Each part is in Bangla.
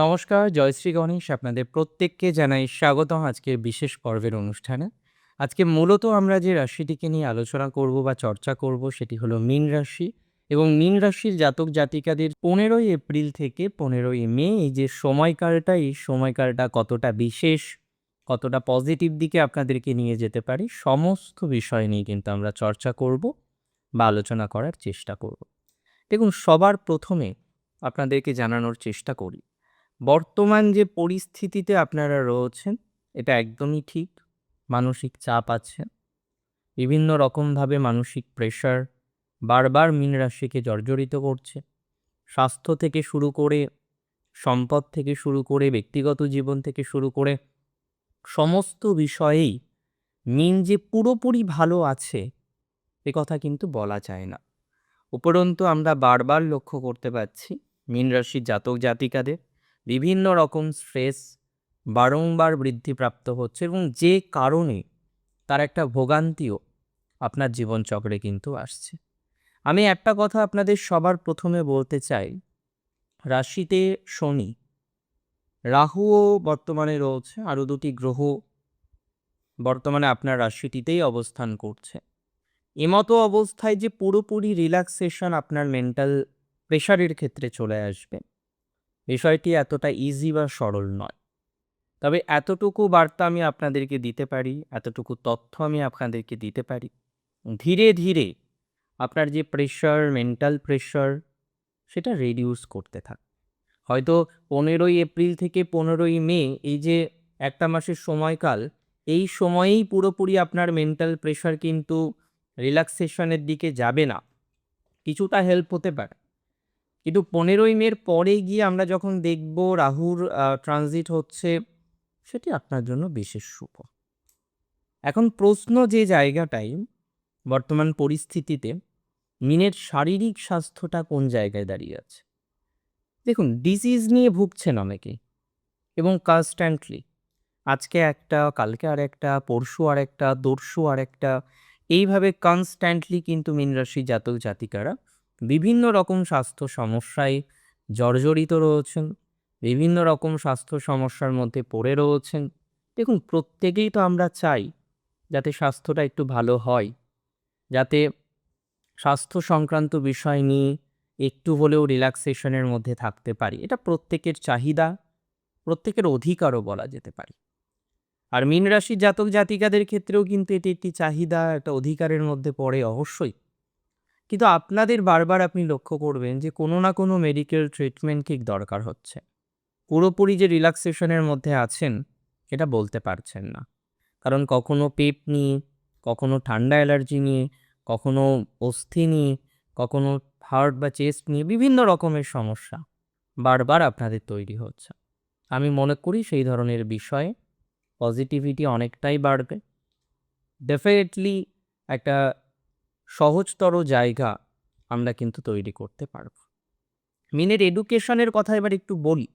নমস্কার, জয়শ্রী গণেশ আপনাদের প্রত্যেককে জানাই স্বাগতম আজকের বিশেষ পর্বের অনুষ্ঠানে। আজকে মূলত আমরা যে রাশিটিকে নিয়ে আলোচনা করব বা চর্চা করব সেটি হলো মীন রাশি এবং মীন রাশির জাতক জাতিকাদের ১৫ই এপ্রিল থেকে ১৫ই মে এই যে সময়কালটা, এই সময়কালটা কতটা বিশেষ, কতটা পজিটিভ দিকে আপনাদেরকে নিয়ে যেতে পারি সমস্ত বিষয় নিয়ে কিন্তু আমরা চর্চা করব বা আলোচনা করার চেষ্টা করব। দেখুন সবার প্রথমে আপনাদেরকে জানানোর চেষ্টা করি বর্তমান যে পরিস্থিতিতে আপনারা রয়েছেন এটা একদমই ঠিক। মানসিক চাপ আছে। বিভিন্ন রকমভাবে মানসিক প্রেশার বারবার মীন রাশিকে জর্জরিত করছে। স্বাস্থ্য থেকে শুরু করে, সম্পদ থেকে শুরু করে, ব্যক্তিগত জীবন থেকে শুরু করে সমস্ত বিষয়েই মীন যে পুরোপুরি ভালো আছে এ কথা কিন্তু বলা যায় না। উপরন্তু আমরা বারবার লক্ষ্য করতে পারছি মীন রাশির জাতক জাতিকাদের বিভিন্ন রকম স্ট্রেস বারংবার বৃদ্ধিপ্রাপ্ত হচ্ছে এবং যে কারণে তার একটা ভোগান্তিও আপনার জীবনচক্রে কিন্তু আসছে। আমি একটা কথা আপনাদের সবার প্রথমে বলতে চাই, রাশিতে শনি, রাহুও বর্তমানে রয়েছে, আরও দুটি গ্রহ বর্তমানে আপনার রাশিটিতেই অবস্থান করছে। এমতো অবস্থায় যে পুরোপুরি রিল্যাক্সেশন আপনার মেন্টাল প্রেশারের ক্ষেত্রে চলে আসবে, বিষয়টি এতটা ইজি বা সরল নয়। তবে এতটুকু বার্তা আমি আপনাদেরকে দিতে পারি, এতটুকু তথ্য আমি আপনাদেরকে দিতে পারি। ধীরে, ধীরে আপনার যে প্রেশার, মেন্টাল প্রেশার সেটা রিডিউস করতে থাক। হয়তো ১৫ই এপ্রিল থেকে ১৫ই মে এই যে একটা মাসের সময়কাল, এই সময়েই পুরোপুরি আপনার মেন্টাল প্রেশার কিন্তু রিল্যাক্সেশনের দিকে যাবে না। কিছুটা হেল্প হতে পারে। কিন্তু ১৫ই মের পরে গিয়ে আমরা যখন দেখব রাহুর ট্রানজিট হচ্ছে, সেটি আপনার জন্য বিশেষ শুভ। এখন প্রশ্ন যে জায়গাটাই বর্তমান পরিস্থিতিতে মিনের শারীরিক স্বাস্থ্যটা কোন জায়গায় দাঁড়িয়ে আছে? দেখুন ডিজিজ নিয়ে ভুগছেন অনেকেই এবং কনস্ট্যান্টলি আজকে একটা, কালকে আর একটা পরশু আরেকটা, তরশু আরেকটা এইভাবে কনস্ট্যান্টলি কিন্তু মীন রাশির জাতক জাতিকারা বিভিন্ন রকম স্বাস্থ্য সমস্যায় জর্জরিত রয়েছেন। বিভিন্ন রকম স্বাস্থ্য সমস্যার মধ্যে পড়ে রয়েছেন। দেখুন প্রত্যেকেই তো আমরা চাই যাতে স্বাস্থ্যটা একটু ভালো হয়। যাতে স্বাস্থ্য সংক্রান্ত বিষয় নিয়ে একটু হলেও রিল্যাক্সেশনের মধ্যে থাকতে পারি। এটা প্রত্যেকের চাহিদা, প্রত্যেকের অধিকারও বলা যেতে পারে। আর মীন রাশির জাতক জাতিকাদের ক্ষেত্রেও কিন্তু এটি একটি চাহিদা, একটা অধিকারের মধ্যে পড়ে অবশ্যই। কিন্তু আপনাদের বারবার আপনি লক্ষ্য করবেন যে কোনো না কোনো মেডিকেল ট্রিটমেন্ট ঠিক দরকার হচ্ছে। পুরোপুরি যে রিল্যাক্সেশনের মধ্যে আছেন এটা বলতে পারছেন না। কারণ কখনো পেট নিয়ে, কখনো ঠান্ডা অ্যালার্জি নিয়ে, কখনো অস্থি নিয়ে, কখনো হার্ট বা চেস্ট নিয়ে বিভিন্ন রকমের সমস্যা বারবার আপনাদের তৈরি হচ্ছে। আমি মনে করি সেই ধরনের বিষয়ে পজিটিভিটি অনেকটাই বাড়বে। ডেফিনেটলি একটা সহজতর জায়গা আমরা কিন্তু তৈরি করতে পারব। মীনের এডুকেশনের কথা এবার একটু বলি।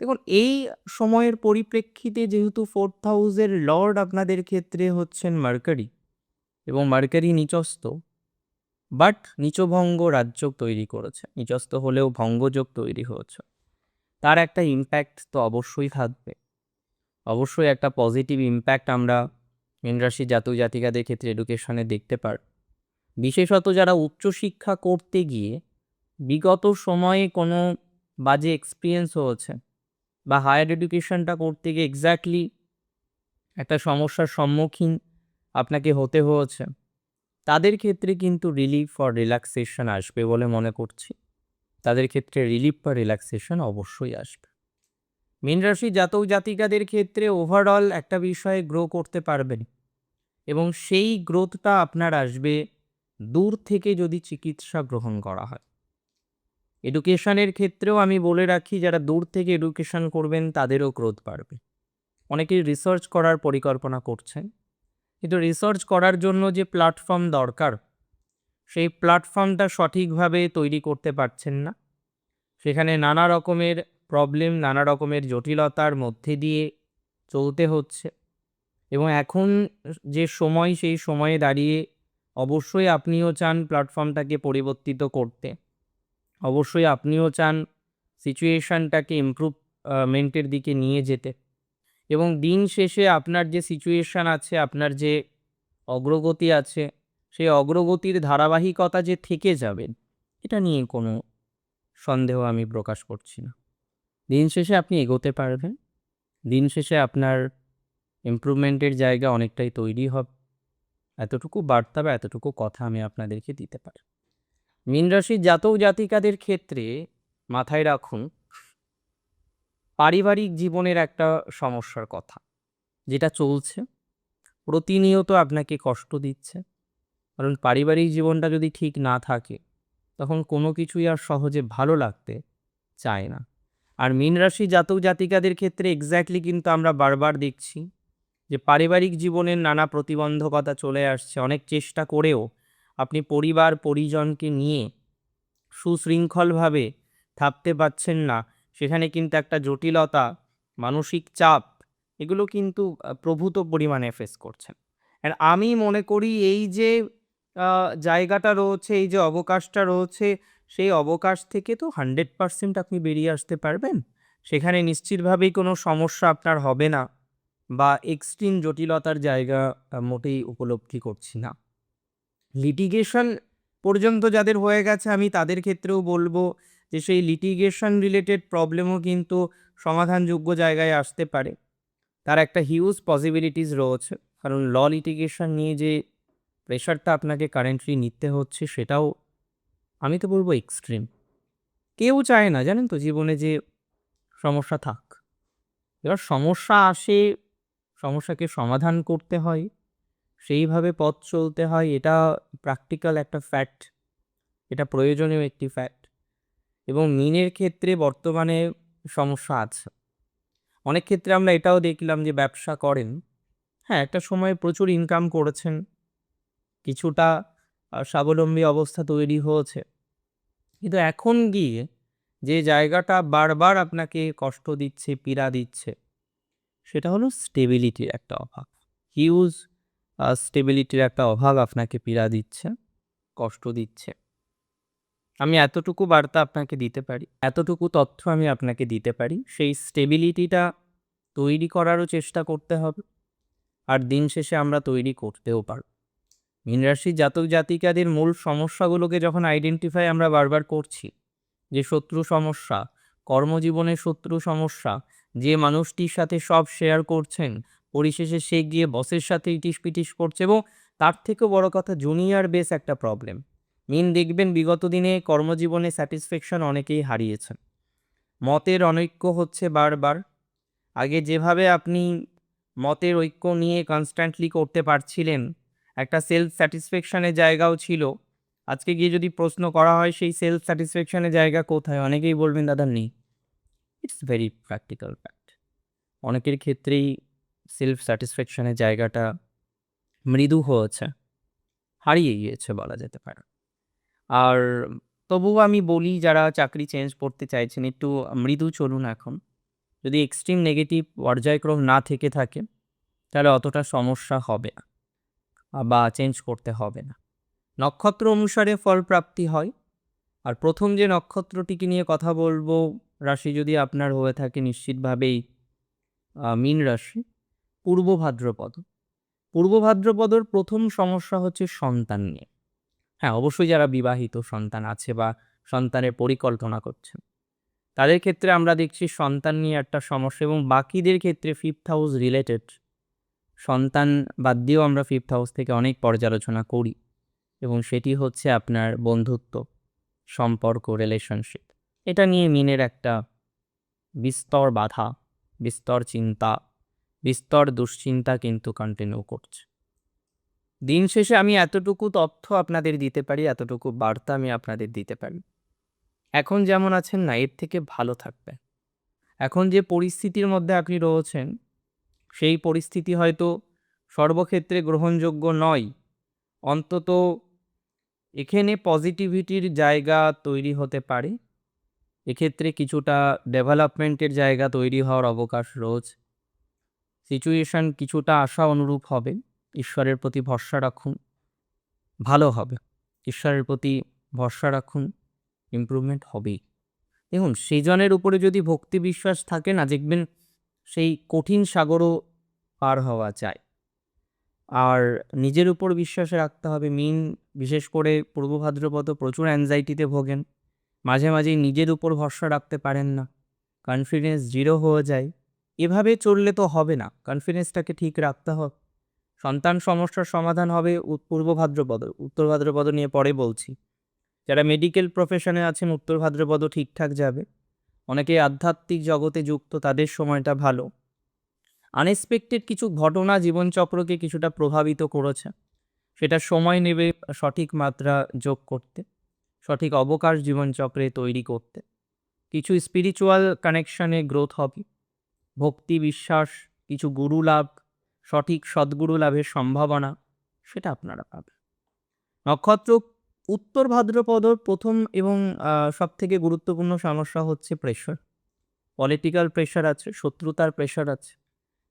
দেখুন এই সময়ের পরিপ্রেক্ষিতে যেহেতু ফোর্থ হাউসের লর্ড আপনাদের ক্ষেত্রে হচ্ছেন মার্কারি এবং মার্কারি নিচস্থ, বাট নীচভঙ্গ রাজযোগ তৈরি করেছে। নিচস্থ হলেও ভঙ্গযোগ তৈরি হয়েছে। তার একটা ইম্প্যাক্ট তো অবশ্যই থাকবে। অবশ্যই একটা পজিটিভ ইম্প্যাক্ট আমরা মীন রাশির জাতক জাতিকাদের ক্ষেত্রে এডুকেশনে দেখতে পারব। বিশেষত যারা উচ্চশিক্ষা করতে গিয়ে বিগত সময়ে কোনো বাজে এক্সপিরিয়েন্স হয়েছে বা হায়ার এডুকেশনটা করতে গিয়ে এক্স্যাক্টলি একটা সমস্যার সম্মুখীন আপনাকে হতে হয়েছে, তাদের ক্ষেত্রে কিন্তু রিলিফ অর রিল্যাক্সেশন আসবে বলে মনে করছি। তাদের ক্ষেত্রে রিলিফ বা রিল্যাক্সেশন অবশ্যই আসবে। মীন রাশির জাতক জাতিকাদের ক্ষেত্রে ওভারঅল একটা বিষয়ে গ্রো করতে পারবেন এবং সেই গ্রোথটা আপনার আসবে দূর থেকে যদি চিকিৎসা গ্রহণ করা হয়। এডুকেশনের ক্ষেত্রেও আমি বলে রাখি যারা দূর থেকে এডুকেশন করবেন তাদেরও গ্রোথ বাড়বে। অনেকেই রিসার্চ করার পরিকল্পনা করছেন। কিন্তু রিসার্চ করার জন্য যে প্ল্যাটফর্ম দরকার, সেই প্ল্যাটফর্মটা সঠিকভাবে তৈরি করতে পারছেন না। সেখানে নানা রকমের প্রবলেম, নানা রকমের জটিলতার মধ্যে দিয়ে চলতে হচ্ছে এবং এখন যে সময় সেই সময়ে দাঁড়িয়ে অবশ্যই আপনিও চান প্ল্যাটফর্মটাকে পরিবর্তিত করতে। অবশ্যই আপনিও চান সিচুয়েশনটাকে ইমপ্রুভমেন্টের দিকে নিয়ে যেতে। এবং দিন শেষে আপনার যে সিচুয়েশন আছে, আপনার যে অগ্রগতি আছে, সেই অগ্রগতির ধারাবাহিকতা যে থেকে যাবে, এটা নিয়ে কোনো সন্দেহ আমি প্রকাশ করছি না। দিন শেষে আপনি এগোতে পারবেন। দিন শেষে আপনার ইমপ্রুভমেন্টের জায়গা অনেকটাই তৈরি হবে। এতটুকু বার্তা বা এতটুকু কথা আমি আপনাদেরকে দিতে পারি। মীন রাশির জাতক জাতিকাদের ক্ষেত্রে মাথায় রাখুন, পারিবারিক জীবনের একটা সমস্যার কথা, যেটা চলছে, প্রতিনিয়ত আপনাকে কষ্ট দিচ্ছে, কারণ পারিবারিক জীবনটা যদি ঠিক না থাকে, তখন কোনো কিছুই আর সহজে ভালো লাগতে চায় না। আর মীন রাশি জাতক জাতিকাদের ক্ষেত্রে এক্স্যাক্টলি কিন্তু আমরা বারবার দেখছি যে পারিবারিক জীবনের নানা প্রতিবন্ধকতা চলে আসছে, অনেক চেষ্টা করেও আপনি পরিবার, পরিজনকে নিয়ে সুশৃঙ্খলভাবে থাকতে পারছেন না। সেখানে কিন্তু একটা জটিলতা, মানসিক চাপ, এগুলো কিন্তু প্রভূত পরিমাণে ফেস করছেন আর আমি মনে করি এই যে জায়গাটা রয়েছে, এই যে অবকাশটা রয়েছে, সেই অবকাশ থেকে তো হান্ড্রেড পারসেন্ট আপনি বেরিয়ে আসতে পারবেন। সেখানে নিশ্চিতভাবেই কোনো সমস্যা আপনার হবে না। বা এক্সট্রিম জটিলতার জায়গা মোটেই উপলব্ধি করছি না। লিটিগেশন পর্যন্ত যাদের হয়ে গেছে, আমি তাদের ক্ষেত্রেও বলব যে, সেই লিটিগেশন রিলেটেড প্রবলেমও কিন্তু সমাধানযোগ্য জায়গায় আসতে পারে। তার একটা হিউজ পসিবিলিটিস রয়েছে। কারণ ল লিটিগেশন নিয়ে যে প্রেশারটা আপনাকে কারেন্টলি নিতে হচ্ছে, সেটাও আমি তো বলব এক্সট্রিম কেউ চায় না, জানেন তো, জীবনে যে সমস্যা থাক। এবার সমস্যা আসে সমস্যাকে সমাধান করতে হয়। সেইভাবে পথ চলতে হয়। এটা প্র্যাকটিক্যাল একটা ফ্যাক্ট এটা প্রয়োজনীয় একটি ফ্যাক্ট এবং মিনের ক্ষেত্রে বর্তমানে সমস্যা আছে। অনেক ক্ষেত্রে আমরা এটাও দেখলাম যে ব্যবসা করেন হ্যাঁ একটা সময় প্রচুর ইনকাম করেছেন, কিছুটা স্বাবলম্বী অবস্থা তৈরি হয়েছে। কিন্তু এখন গিয়ে যে জায়গাটা বারবার আপনাকে কষ্ট দিচ্ছে, পীড়া দিচ্ছে সেটা হলো স্টেবিলিটির একটা অভাব। হিউজ স্টেবিলিটির একটা অভাব আপনাকে পীড়া দিচ্ছে, কষ্ট দিচ্ছে। আমি এতটুকু বার্তা আপনাকে দিতে পারি, এতটুকু তথ্য আমি আপনাকে দিতে পারি, সেই স্টেবিলিটিটা তৈরি করারও চেষ্টা করতে হবে, আর দিন শেষে আমরা তৈরি করতেও পারব। মীন রাশির জাতক জাতিকাদের মূল সমস্যাগুলোকে যখন আইডেন্টিফাই আমরা বারবার করছি, যে শত্রু সমস্যা কর্মজীবনের শত্রু সমস্যা যে মানুষটির সাথে সব শেয়ার করছেন, পরিশেষে সে গিয়ে বসের সাথে ইটিস পিটিস করছে এবং তার থেকেও বড় কথা জুনিয়র বেস একটা প্রবলেম মিন দেখবেন বিগত দিনে কর্মজীবনে স্যাটিসফ্যাকশন অনেকেই হারিয়েছেন। মতের অনৈক্য হচ্ছে বারবার। আগে যেভাবে আপনি মতের ঐক্য নিয়ে কনস্ট্যান্টলি করতে পারছিলেন, একটা সেলফ স্যাটিসফ্যাকশনের জায়গাও ছিল। আজকে গিয়ে যদি প্রশ্ন করা হয়, সেই সেলফ স্যাটিসফ্যাকশনের জায়গা কোথায়? অনেকেই বলবেন, দাদা, নেই। ইটস ভেরি প্র্যাকটিক্যাল ফ্যাক্ট অনেকের ক্ষেত্রেই সেলফ স্যাটিসফ্যাকশনের জায়গাটা মৃদু হয়েছে, হারিয়ে গিয়েছে বলা যেতে পারে। আর তবুও আমি বলি, যারা চাকরি চেঞ্জ করতে চাইছেন, একটু মৃদু চলুন এখন। যদি এক্সট্রিম নেগেটিভ পর্যায়ক্রম না থেকে থাকে, তাহলে অতটা সমস্যা হবে না বা চেঞ্জ করতে হবে না। নক্ষত্র অনুসারে ফল প্রাপ্তি হয়। আর প্রথম যে নক্ষত্রটিকে নিয়ে কথা বলব রাশি যদি আপনার হয়ে থাকে নিশ্চিতভাবেই মীন রাশি, পূর্ব ভাদ্রপদ। পূর্ব ভাদ্রপদর প্রথম সমস্যা হচ্ছে সন্তান নিয়ে। হ্যাঁ অবশ্যই যারা বিবাহিত সন্তান আছে বা সন্তানের পরিকল্পনা করছেন, তাদের ক্ষেত্রে আমরা দেখছি সন্তান নিয়ে একটা সমস্যা এবং বাকিদের ক্ষেত্রে ফিফথ হাউস রিলেটেড সন্তান বাদ দিয়েও আমরা ফিফথ হাউস থেকে অনেক পর্যালোচনা করি এবং সেটি হচ্ছে আপনার বন্ধুত্ব, সম্পর্ক রিলেশনশিপ এটা নিয়ে মিনের একটা বিস্তর বাধা, বিস্তর চিন্তা, বিস্তর দুশ্চিন্তা কিন্তু কন্টিনিউ করছে। দিন শেষে আমি এতটুকু তথ্য আপনাদের দিতে পারি, এতটুকু বার্তা আমি আপনাদের দিতে পারি। এখন যেমন আছেন না, এর থেকে ভালো থাকবে এখন যে পরিস্থিতির মধ্যে আপনি রয়েছেন, সেই পরিস্থিতি হয়তো সর্বক্ষেত্রে গ্রহণযোগ্য নয়। অন্তত এখানে পজিটিভিটির জায়গা তৈরি হতে পারে। এক্ষেত্রে কিছুটা ডেভেলপমেন্টের জায়গা তৈরি হওয়ার অবকাশ রয়েছে। সিচুয়েশান কিছুটা আশা অনুরূপ হবে। ঈশ্বরের প্রতি ভরসা রাখুন। ভালো হবে। ঈশ্বরের প্রতি ভরসা রাখুন। ইমপ্রুভমেন্ট হবেই। দেখুন সৃজনের উপরে যদি ভক্তি বিশ্বাস থাকে না, দেখবেন সেই কঠিন সাগরও পার হওয়া যায় আর নিজের উপর বিশ্বাস রাখতে হবে। মিন, বিশেষ করে পূর্ব ভাদ্রপদ প্রচুর অ্যাংজাইটিতে ভোগেন। মাঝে মাঝেই নিজের উপর ভরসা রাখতে পারেন না। কনফিডেন্স জিরো হয়ে যায়। এভাবে চললে তো হবে না। কনফিডেন্সটাকে ঠিক রাখতে হবে সন্তান সমস্যার সমাধান হবে পূর্ব ভাদ্রপদ, উত্তর ভাদ্রপদ নিয়ে পরে বলছি। যারা মেডিকেল প্রফেশনে আছেন, উত্তর ভাদ্রপদ ঠিকঠাক যাবে। অনেকে আধ্যাত্মিক জগতে যুক্ত, তাদের সময়টা ভালো। আনএক্সপেক্টেড কিছু ঘটনা জীবনচক্রকে কিছুটা প্রভাবিত করেছে। সেটা সময় নেবে, সঠিক মাত্রা যোগ করতে। সঠিক অবকাশ জীবনচক্রে তৈরি করতে। কিছু স্পিরিচুয়াল কানেকশনে গ্রোথ হবে। ভক্তি, বিশ্বাস, কিছু গুরু লাভ, সঠিক সদ্গুরু লাভের সম্ভাবনা, সেটা আপনারা পাবেন। নক্ষত্র উত্তর ভাদ্রপদর প্রথম এবং সব থেকে গুরুত্বপূর্ণ সমস্যা হচ্ছে প্রেশার পলিটিক্যাল প্রেশার আছে, শত্রুতার প্রেশার আছে।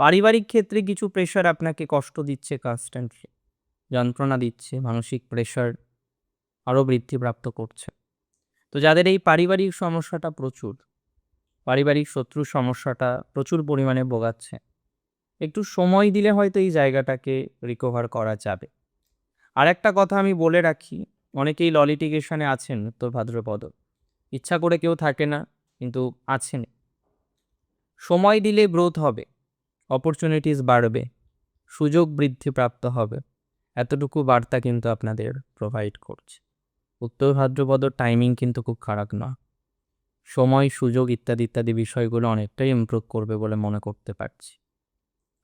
পারিবারিক ক্ষেত্রে কিছু প্রেশার আপনাকে কষ্ট দিচ্ছে কনস্ট্যান্টলি যন্ত্রণা দিচ্ছে, মানসিক প্রেশার আরও বৃদ্ধিপ্রাপ্ত করছে। তো যাদের এই পারিবারিক সমস্যাটা প্রচুর, পারিবারিক শত্রুর সমস্যাটা প্রচুর পরিমাণে ভোগাচ্ছে, একটু সময় দিলে হয়তো এই জায়গাটাকে রিকভার করা যাবে। আর একটা কথা আমি বলে রাখি, অনেকেই ল লিটিগেশনে আছেন উত্তর ভাদ্রপদ। ইচ্ছা করে কেউ থাকে না, কিন্তু আছেন। সময় দিলে গ্রোথ হবে অপরচুনিটিস বাড়বে, সুযোগ বৃদ্ধিপ্রাপ্ত হবে। এতটুকু বার্তা কিন্তু আপনাদের প্রোভাইড করছে। উত্তর ভাদ্রপদর টাইমিং কিন্তু খুব খারাপ না সময়, সুযোগ ইত্যাদি ইত্যাদি বিষয়গুলো অনেকটাই ইমপ্রুভ করবে বলে মনে করতে পারছি।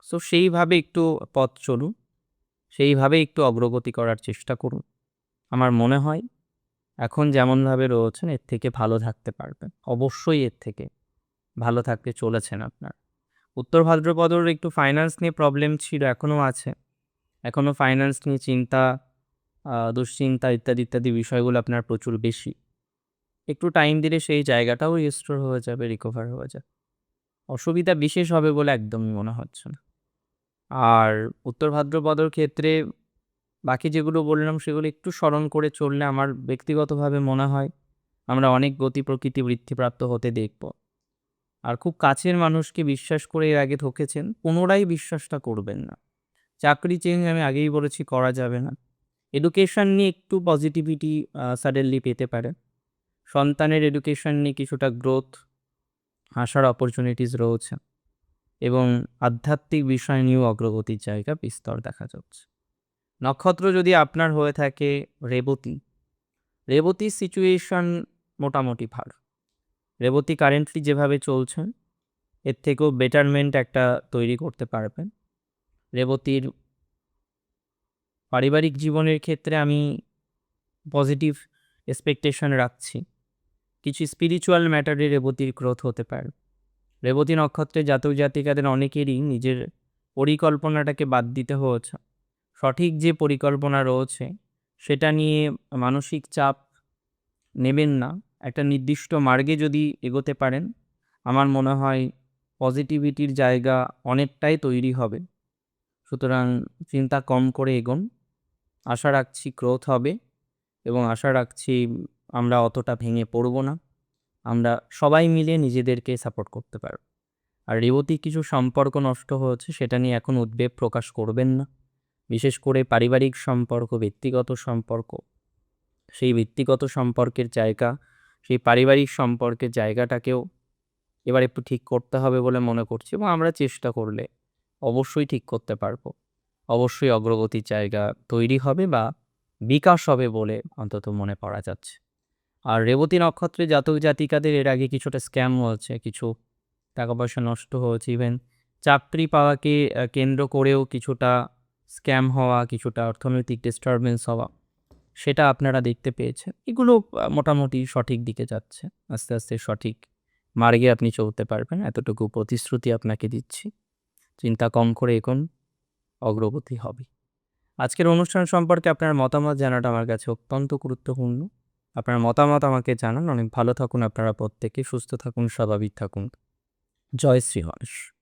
সো সেইভাবে একটু পথ চলুন, সেইভাবে একটু অগ্রগতি করার চেষ্টা করুন। আমার মনে হয় এখন যেমনভাবে রয়েছেন, এর থেকে ভালো থাকতে পারবেন। অবশ্যই এর থেকে ভালো থাকতে চলেছেন আপনার। উত্তর ভাদ্রপদর একটু ফাইন্যান্স নিয়ে প্রবলেম ছিল, এখনও আছে। এখনও ফাইন্যান্স নিয়ে চিন্তা দুশ্চিন্তা ইত্যাদি ইত্যাদি বিষয়গুলো আপনার প্রচুর বেশি। একটু টাইম দিলে সেই জায়গাটাও রিস্টোর হয়ে যাবে রিকভার হয়ে যাবে। অসুবিধা বিশেষ হবে বলে একদমই মনে হচ্ছে না। আর উত্তর ভাদ্রপদর ক্ষেত্রে বাকি যেগুলো বললাম, সেগুলো একটু স্মরণ করে চললে আমার ব্যক্তিগতভাবে মনে হয় আমরা অনেক গতি প্রকৃতি বৃদ্ধিপ্রাপ্ত হতে দেখব। আর খুব কাছের মানুষকে বিশ্বাস করে এর আগে ঠকেছেন, পুনরায় বিশ্বাসটা করবেন না। চাকরি চেঞ্জ আমি আগেই বলেছি, করা যাবে না। এডুকেশন নিয়ে একটু পজিটিভিটি সাডেনলি পেতে পারে। সন্তানের এডুকেশন নিয়ে কিছুটা গ্রোথ আসার অপরচুনিটিস রয়েছে এবং আধ্যাত্মিক বিষয় নিয়েও অগ্রগতির জায়গা বিস্তর দেখা যাচ্ছে। নক্ষত্র যদি আপনার হয়ে থাকে, রেবতী। রেবতীর সিচুয়েশন মোটামুটি ভালো। রেবতী কারেন্টলি যেভাবে চলছেন এর থেকেও বেটারমেন্ট একটা তৈরি করতে পারবেন। রেবতীর পারিবারিক জীবনের ক্ষেত্রে আমি পজিটিভ এক্সপেকটেশন রাখছি। কিছু স্পিরিচুয়াল ম্যাটারে রেবতীর গ্রোথ হতে পারে। রেবতী নক্ষত্রে জাতক জাতিকাদের অনেকেরই নিজের পরিকল্পনাটাকে বাদ দিতে হয়েছে। সঠিক যে পরিকল্পনা রয়েছে, সেটা নিয়ে মানসিক চাপ নেবেন না। একটা নির্দিষ্ট মার্গে যদি এগোতে পারেন, আমার মনে হয় পজিটিভিটির জায়গা অনেকটাই তৈরি হবে। সুতরাং চিন্তা কম করে এগোন। আশা রাখছি গ্রোথ হবে এবং আশা রাখছি আমরা অতটা ভেঙে পড়ব না। আমরা সবাই মিলে নিজেদেরকে সাপোর্ট করতে পারব। আর রেবতী, কিছু সম্পর্ক নষ্ট হয়েছে সেটা নিয়ে এখন উদ্বেগ প্রকাশ করবেন না। বিশেষ করে পারিবারিক সম্পর্ক, ব্যক্তিগত সম্পর্ক, সেই ব্যক্তিগত সম্পর্কের জায়গা, সেই পারিবারিক সম্পর্কের জায়গাটাকেও এবার একটু ঠিক করতে হবে বলে মনে করছি এবং আমরা চেষ্টা করলে অবশ্যই ঠিক করতে পারব। অবশ্যই অগ্রগতির জায়গা তৈরি হবে বা বিকাশ হবে বলে অন্তত মনে করা যাচ্ছে। আর রেবতী নক্ষত্রে জাতক জাতিকাদের এর আগে কিছুটা স্ক্যাম হয়েছে, কিছু টাকা পয়সা নষ্ট হয়েছে ইভেন চাকরি পাওয়াকে কেন্দ্র করেও কিছুটা স্ক্যাম হওয়া, কিছুটা অর্থনৈতিক ডিস্টারবেন্স হওয়া, সেটা আপনারা দেখতে পেয়েছেন। এগুলো মোটামুটি সঠিক দিকে যাচ্ছে। আস্তে আস্তে সঠিক মার্গে আপনি চলতে পারবেন। এতটুকু প্রতিশ্রুতি আপনাকে দিচ্ছি। চিন্তা কম করে এখন অগ্রগতি হবে। আজকের অনুষ্ঠান সম্পর্কে আপনার মতামত জানাটা আমার কাছে অত্যন্ত গুরুত্বপূর্ণ। আপনার মতামত আমাকে জানান। অনেক ভালো থাকুন আপনারা প্রত্যেকে। সুস্থ থাকুন, স্বাভাবিক থাকুন। জয় শ্রী হর্ষ